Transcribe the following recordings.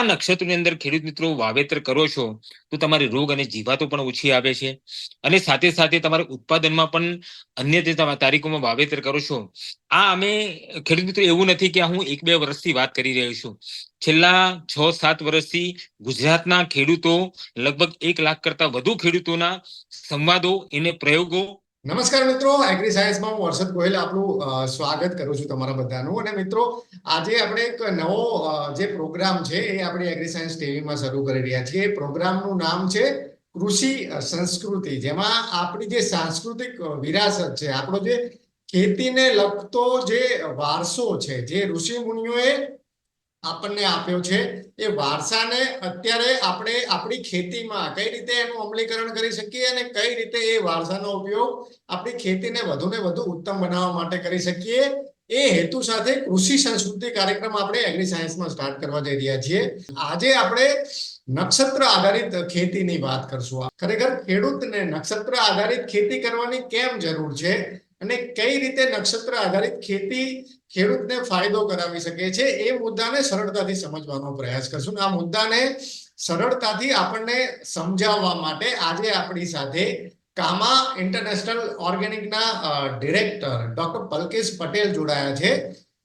આ નક્ષત્રની અંદર ખેડૂત મિત્રો વાવેતર કરો છો, તો તમારે રોગ અને જીવાતો પણ ઓછી આવે છે. અને સાથે સાથે તમારે ઉત્પાદનમાં પણ અન્ય જે તારીખોમાં વાવેતર કરો છો, આ અમે ખેડૂત મિત્રો એવું નથી કે હું એક બે વર્ષથી વાત કરી રહ્યો છું. છેલ્લા છ સાત વર્ષથી ગુજરાતના ખેડૂતો લગભગ એક લાખ કરતા વધુ ખેડૂતોના સંવાદો એને પ્રયોગો નમસ્કાર મિત્રો એગ્રી સાયન્સમાં હું હર્ષદ ગોહિલ આપનું સ્વાગત કરું છું તમારા બધાનું. અને મિત્રો, આજે આપણે એક નવો જે પ્રોગ્રામ છે એ આપણે એગ્રી સાયન્સ ટીવીમાં શરૂ કરી રહ્યા છીએ. એ પ્રોગ્રામનું નામ છે કૃષિ સંસ્કૃતિ, જેમાં આપણી જે સાંસ્કૃતિક વિરાસત છે, આપણો જે ખેતીને લગતો જે વારસો છે, જે ઋષિ મુનિઓએ આપણને આપ્યો છે. એ વારસાને અત્યારે આપણે આપણી ખેતીમાં કઈ રીતે એનું અમલીકરણ કરી શકીએ અને કઈ રીતે એ વારસાનો ઉપયોગ આપણી ખેતીને વધુ ને વધુ ઉત્તમ બનાવવા માટે કરી શકીએ. એ હેતુ સાથે કૃષિ સંસ્કૃતિ કાર્યક્રમ આપણે એગ્રી સાયન્સમાં સ્ટાર્ટ કરવા જઈ રહ્યા છીએ. આજે આપણે નક્ષત્ર આધારિત ખેતીની વાત કરશું. ખરેખર ખેડૂતને નક્ષત્ર આધારિત ખેતી કરવાની કેમ જરૂર છે? અને કઈ રીતે નક્ષત્ર આધારિત ખેતી ખેડૂતને ફાયદો કરાવી શકે છે એ મુદ્દાને સરળતાથી સમજવાનો પ્રયાસ કરશું. આ મુદ્દાને સરળતાથી આપણને સમજાવવા માટે આજે આપણી સાથે કામા ઇન્ટરનેશનલ ઓર્ગેનિકના ડિરેક્ટર ડોક્ટર પલકેશ પટેલ જોડાયા છે.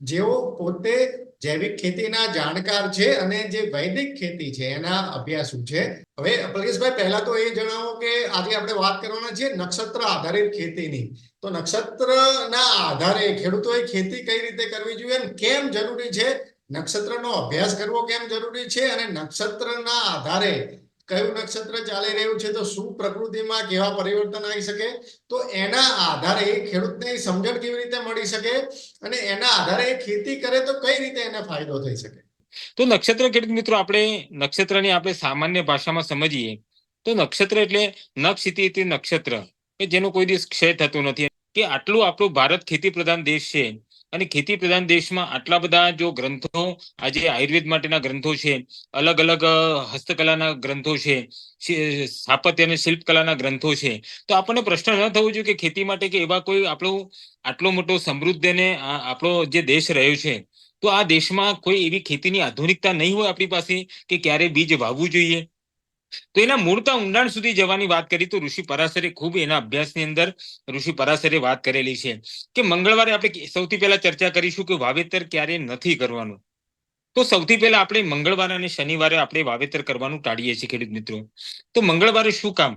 જેઓ પોતે જૈવિક ખેતીના જાણકાર છે અને જે વૈદિક ખેતી છે, એના અભ્યાસુ છે. હવે પલકેશભાઈ પહેલા તો એ જણાવો કે આજે આપણે વાત કરવાના છીએ નક્ષત્ર આધારિત ખેતીની. તો નક્ષત્રના આધારે ખેડૂતોએ ખેતી કઈ રીતે કરવી જોઈએ અને કેમ જરૂરી છે? નક્ષત્રનો અભ્યાસ કરવો કેમ જરૂરી છે? અને નક્ષત્રના આધારે કયું નક્ષત્ર ચાલી રહ્યું છે, તો શું પ્રકૃતિમાં કેવા પરિવર્તન આવી શકે? તો એના આધારે ખેડૂતને સમજણ કેવી રીતે મળી શકે? અને એના આધારે ખેતી કરે તો કઈ રીતે એને ફાયદો થઈ શકે? તો નક્ષત્ર ખેડૂત મિત્રો, આપણે નક્ષત્રની આપણે સામાન્ય ભાષામાં સમજીએ. તો નક્ષત્ર એટલે એટલે નક્ષત્ર, કે જેનો કોઈ દિવસ ક્ષય થતો નથી. કે આટલું આપણું ભારત ખેતી પ્રધાન દેશ છે. અને ખેતી પ્રધાન દેશમાં આટલા બધા જો ગ્રંથો આજે આયુર્વેદ માટેના ગ્રંથો છે, અલગ અલગ હસ્તકલાના ગ્રંથો છે સ્થાપત્ય અને શિલ્પકલાના ગ્રંથો છે, તો આપણને પ્રશ્ન ન થવો જોઈએ કે ખેતી માટે કે એવા કોઈ આપણો આટલો મોટો સમૃદ્ધ અને આપણો જે દેશ રહ્યો છે, તો આ દેશમાં કોઈ એવી ખેતીની આધુનિકતા નહીં હોય આપણી પાસે કે ક્યારે બીજ વાવવું જોઈએ? તો એના મૂળતા ઊંડાણ સુધી જવાની વાત કરી તો ઋષિ પરાશરે ખૂબ એના અભ્યાસની અંદર ઋષિ પરાશરે વાત કરેલી છે કે મંગળવારે આપણે સૌથી પહેલા ચર્ચા કરીશું કે વાવેતર ક્યારે નથી કરવાનું. તો સૌથી પહેલા આપણે મંગળવાર અને શનિવારે આપણે વાવેતર કરવાનું ટાળીએ છીએ ખેડૂત મિત્રો. તો મંગળવારે શું કામ?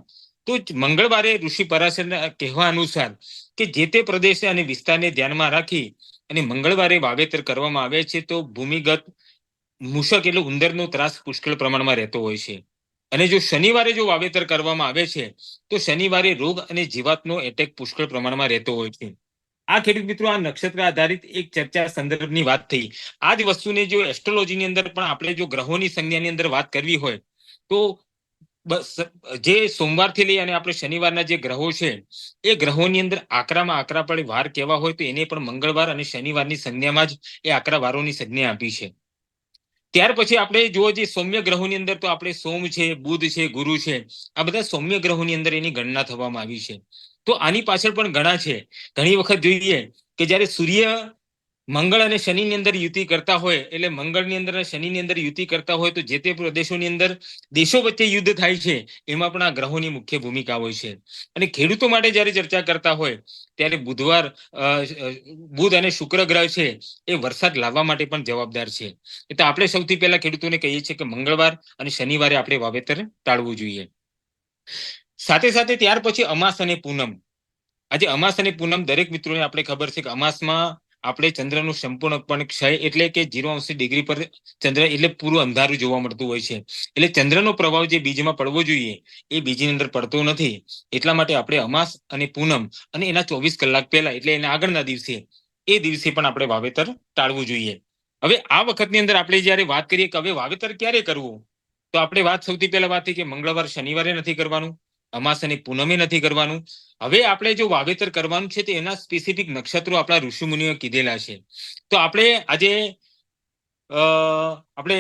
તો મંગળવારે ઋષિ પરાશરના કહેવા અનુસાર કે જે તે પ્રદેશ અને વિસ્તારને ધ્યાનમાં રાખી અને મંગળવારે વાવેતર કરવામાં આવે છે તો ભૂમિગત મૂષક એટલે ઉંદરનો ત્રાસ પુષ્કળ પ્રમાણમાં રહેતો હોય છે. અને જો શનિવારે જો વાવેતર કરવામાં આવે છે, તો શનિવારે રોગ અને જીવાતનો એટેક પુષ્કળ પ્રમાણમાં રહેતો હોય છે. આ ખેડૂત મિત્રો, આ નક્ષત્ર આધારિત એક ચર્ચા સંદર્ભની વાત થઈ. આ જ વસ્તુને જો એસ્ટ્રોલોજીની અંદર પણ આપણે જો ગ્રહોની સંજ્ઞાની અંદર વાત કરવી હોય, તો જે સોમવારથી લઈ અને આપણે શનિવારના જે ગ્રહો છે, એ ગ્રહોની અંદર આકરામાં આકરા પડે વાર કેવા હોય તો એને પણ મંગળવાર અને શનિવારની સંજ્ઞામાં જ એ આકરા વારોની સંજ્ઞા આપી છે. ત્યાર પછી આપણે જો જે સૌમ્ય ગ્રહોની અંદર તો આપણે સોમ છે, બુધ છે, ગુરુ છે, આ બધા સૌમ્ય ગ્રહોની અંદર એની ગણના થવામાં આવી છે. તો આની પાછળ પણ ઘણા છે. ઘણી વખત જોઈએ કે જ્યારે સૂર્ય મંગળ અને શનિની અંદર યુતિ કરતા હોય, એટલે મંગળની અંદર અને શનિની અંદર યુતિ કરતા હોય, તો જે તે પ્રદેશોની અંદર દેશો વચ્ચે યુદ્ધ થાય છે, એમાં પણ આ ગ્રહોની મુખ્ય ભૂમિકા હોય છે. અને ખેડૂતો માટે જ્યારે ચર્ચા કરતા હોય, ત્યારે બુધવાર બુધ અને શુક્ર ગ્રહ છે, એ વરસાદ લાવવા માટે પણ જવાબદાર છે. એટલે આપણે સૌથી પહેલા ખેડૂતોને કહીએ છીએ કે મંગળવાર અને શનિવારે આપણે વાવેતર ટાળવું જોઈએ. સાથે સાથે ત્યાર પછી અમાસ અને પૂનમ. આજે અમાસ અને પૂનમ દરેક મિત્રોને આપણે ખબર છે કે અમાસમાં આપણે ચંદ્રનું સંપૂર્ણપણે ક્ષય એટલે કે જીરો અંશ ડિગ્રી પર ચંદ્ર એટલે પૂરું અંધારું જોવા મળતું હોય છે. એટલે ચંદ્રનો પ્રભાવ જે બીજમાં પડવો જોઈએ, એ બીજની અંદર પડતો નથી. એટલા માટે આપણે અમાસ અને પૂનમ અને એના ચોવીસ કલાક પહેલા એટલે એના આગળના દિવસે, એ દિવસે પણ આપણે વાવેતર ટાળવું જોઈએ. હવે આ વખતની અંદર આપણે જ્યારે વાત કરીએ કે હવે વાવેતર ક્યારે કરવું, તો આપણે વાત સૌથી પહેલા વાત થઈ કે મંગળવાર શનિવારે નથી કરવાનું. અમાસ અને પૂનમે નથી કરવાનું. હવે આપણે જો વાવેતર કરવાનું છે તો એના સ્પેસિફિક નક્ષત્રો આપણા ઋષિમુનિઓ કીધેલા છે. તો આપણે આજે આપણે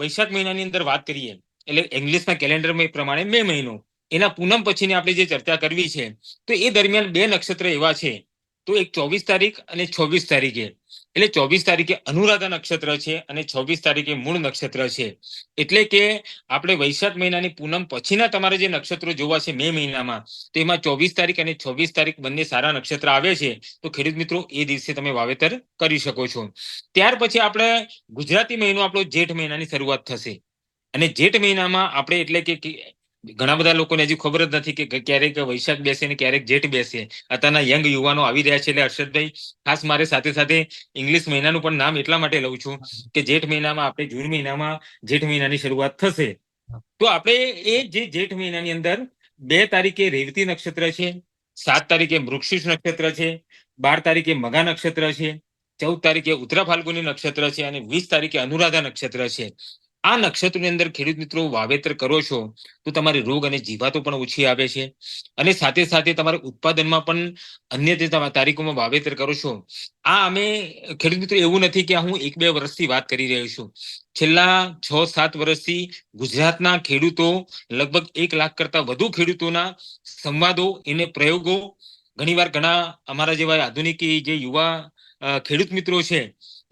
વૈશાખ મહિનાની અંદર વાત કરીએ. એટલે ઇંગ્લિશના કેલેન્ડર પ્રમાણે મે મહિનો. એના પૂનમ પછીની આપણે જે ચર્ચા કરવી છે, તો એ દરમિયાન બે નક્ષત્ર એવા છે. તો એક ચોવીસ તારીખ અને છવ્વીસ તારીખે. એટલે ચોવીસ તારીખે અનુરાધા નક્ષત્ર છે અને છવ્વીસ તારીખે મૂળ નક્ષત્ર છે. એટલે કે આપણે વૈશાખ મહિનાની પૂનમ પછીના તમારે જે નક્ષત્રો જોવા છે મે મહિનામાં, તો એમાં ચોવીસ તારીખ અને છવ્વીસ તારીખ બંને સારા નક્ષત્ર આવે છે. તો ખેડૂત મિત્રો, એ દિવસે તમે વાવેતર કરી શકો છો. ત્યાર પછી આપણે ગુજરાતી મહિનો આપણો જેઠ મહિનાની શરૂઆત થશે. અને જેઠ મહિનામાં આપણે એટલે કે ઘણા બધા લોકોને હજી ખબર જ નથી કે ક્યારેક વૈશાખ બેસે ને ક્યારેક જેઠ બેસે. અત્યારના યંગ યુવાનો આવી રહ્યા છે એટલે હર્ષદભાઈ, ખાસ મારે સાથે સાથે ઇંગ્લિશ મહિનાનું પણ નામ એટલા માટે લઉં છું કે જેઠ મહિનામાં આપણે જૂન મહિનામાં જેઠ મહિનાની શરૂઆત થશે. તો આપણે એ જે જેઠ મહિનાની અંદર બે તારીખે રેવતી નક્ષત્ર છે, સાત તારીખે મૃક્ષિષ નક્ષત્ર છે, બાર તારીખે મગા નક્ષત્ર છે, ચૌદ તારીખે ઉત્તરા ફાલ્ગુની નક્ષત્ર છે અને વીસ તારીખે અનુરાધા નક્ષત્ર છે. આ નક્ષત્રની અંદર ખેડૂત મિત્રો વાવેતર કરો છો, તો તમારી રોગ અને જીવાતો પણ ઓછી આવે છે. અને સાથે સાથે તમારે ઉત્પાદનમાં પણ અન્ય તારીખોમાં વાવેતર કરો છો, આ અમે ખેડૂત મિત્રો એવું નથી કે હું એક બે વર્ષથી વાત કરી રહ્યો છું. છેલ્લા છ સાત વર્ષથી ગુજરાતના ખેડૂતો લગભગ એક લાખ કરતા વધુ ખેડૂતોના સંવાદો, એને પ્રયોગો, ઘણીવાર ઘણા અમારા જેવા આધુનિક જે યુવા ખેડૂત મિત્રો છે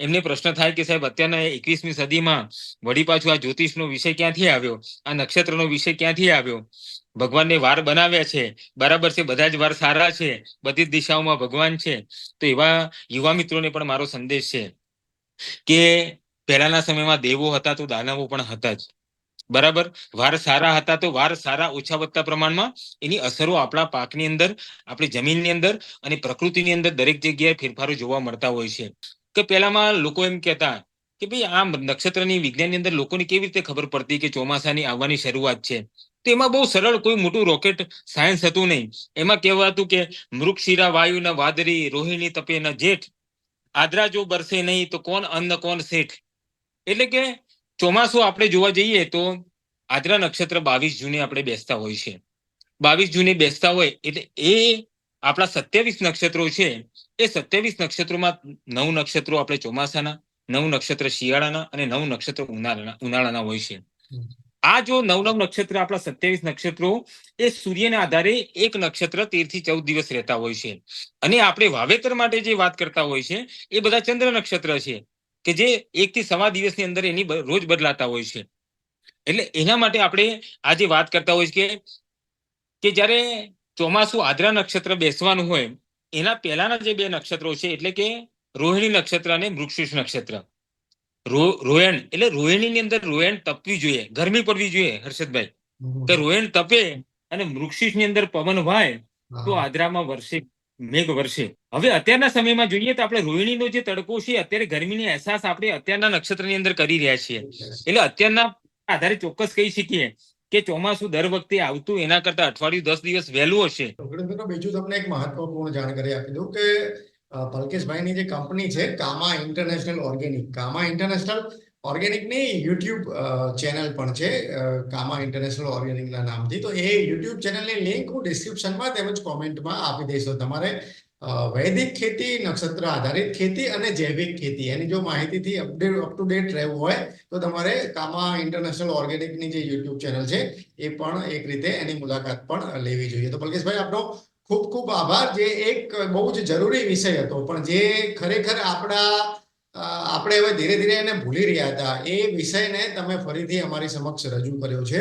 એમને પ્રશ્ન થાય કે સાહેબ, અત્યારના એકવીસમી સદીમાં વળી પાછું આ જ્યોતિષનો વિષય ક્યાંથી આવ્યો? આ નક્ષત્રનો વિષય ક્યાંથી આવ્યો? ભગવાનને વાર બનાવ્યા છે. બરાબર છે, બધા જ વાર સારા છે. બધી જ દિશાઓમાં ભગવાન છે. તો એવા યુવા મિત્રોને પણ મારો સંદેશ છે કે પહેલાના સમયમાં દેવો હતા તો દાનવો પણ હતા જ. બરાબર? વાર સારા હતા તો વાર સારા ઓછા વધતા પ્રમાણમાં એની અસરો આપણા પાકની અંદર, આપણી જમીનની અંદર અને પ્રકૃતિની અંદર દરેક જગ્યાએ ફેરફારો જોવા મળતા હોય છે. કે પહેલામાં લોકો એમ કહેતા કે ભાઈ આ નક્ષત્રની વિજ્ઞાનની અંદર લોકોને કેવી રીતે ખબર પડતી કે ચોમાસાની આવવાની શરૂઆત છે? તો બહુ સરળ કોઈ મોટું રોકેટ સાયન્સ હતું નહીં. એમાં કહેવાતું કે મૃગશિરા વાયુના વાદરી રોહિણી તપે ન જેઠ, આદરા જો બરસે નહીં તો કોણ અન્ન, કોણ શેઠ? એટલે કે ચોમાસું આપણે જોવા જઈએ તો આદરા નક્ષત્ર બાવીસ જૂને આપણે બેસતા હોય છે. બાવીસ જૂને બેસતા હોય એટલે એ આપણા સત્યાવીસ નક્ષત્રો છે. એ સત્યાવીસ નક્ષત્રોમાં નવ નક્ષત્રો આપણે ચોમાસાના નવ નક્ષત્ર શિયાળાના અને નવ નક્ષત્ર ઉનાળાના ઉનાળાના હોય છે. આ જો નવ નવ નક્ષત્ર આપણા સત્યાવીસ નક્ષત્રો એ સૂર્યના આધારે એક નક્ષત્ર તેરથી ચૌદ દિવસ રહેતા હોય છે. અને આપણે વાવેતર માટે જે વાત કરતા હોય છે એ બધા ચંદ્ર નક્ષત્ર છે કે જે એક થી સવા દિવસની અંદર એની રોજ બદલાતા હોય છે. એટલે એના માટે આપણે આજે વાત કરતા હોય છે કે કે જ્યારે ચોમાસું આદ્રા નક્ષત્ર બેસવાનું હોય એના પહેલાના જે બે નક્ષત્રો છે એટલે કે રોહિણી નક્ષત્ર અને મૃક્ષુષ નક્ષત્ર. રો- રોયણ એટલે રોહિણીની અંદર રોયણ તપવી જોઈએ ગરમી પડવી જોઈએ હર્ષદભાઈ. તો રોયણ તપે અને મૃક્ષિષની અંદર પવન વાય તો આદ્રામાં વર્ષે મેઘ વર્ષે. હવે અત્યારના સમયમાં જોઈએ તો આપણે રોહિણીનો જે તડકો છે અત્યારે ગરમીની અહેસાસ આપણે અત્યારના નક્ષત્રની અંદર કરી રહ્યા છીએ. એટલે અત્યારના આધારે ચોક્કસ કહી શકીએ કે ચોમાસું દર વખતે આવતું એના કરતા અઠવાડિયું દસ દિવસ વહેલું હશે? બીજું તમને એક મહત્વપૂર્ણ જાણકારી આપી દઉં કે પલકેશભાઈની જે કંપની છે, Kama International organic. Kama International ઓર્ગેનિકની YouTube channel પણ છે કામા ઇન્ટરનેશનલ ઓર્ગેનિકના નામથી. તો એ યુટ્યુબ ચેનલની લિંક હું ડિસ્ક્રિપ્શનમાં તેમજ કોમેન્ટમાં આપી દઈશ. તમારે વૈદિક ખેતી, નક્ષત્ર આધારિત ખેતી અને જૈવિક ખેતી. એની જો માહિતીથી અપડેટ અપ ટુ ડેટ રહેવું હોય, તો તમારે કામા ઇન્ટરનેશનલ ઓર્ગેનિકની જે યુટ્યુબ ચેનલ છે, એ પણ એક રીતે એની મુલાકાત પણ લેવી જોઈએ. તો પલકેશભાઈ, આપનો ખૂબ ખૂબ આભાર. જે એક બહુ જ જરૂરી વિષય હતો, પણ જે ખરેખર આપણા આપણે હવે ધીરે ધીરે એને ભૂલી રહ્યા હતા, એ વિષયને તમે ફરીથી અમારી સમક્ષ રજૂ કર્યો છે.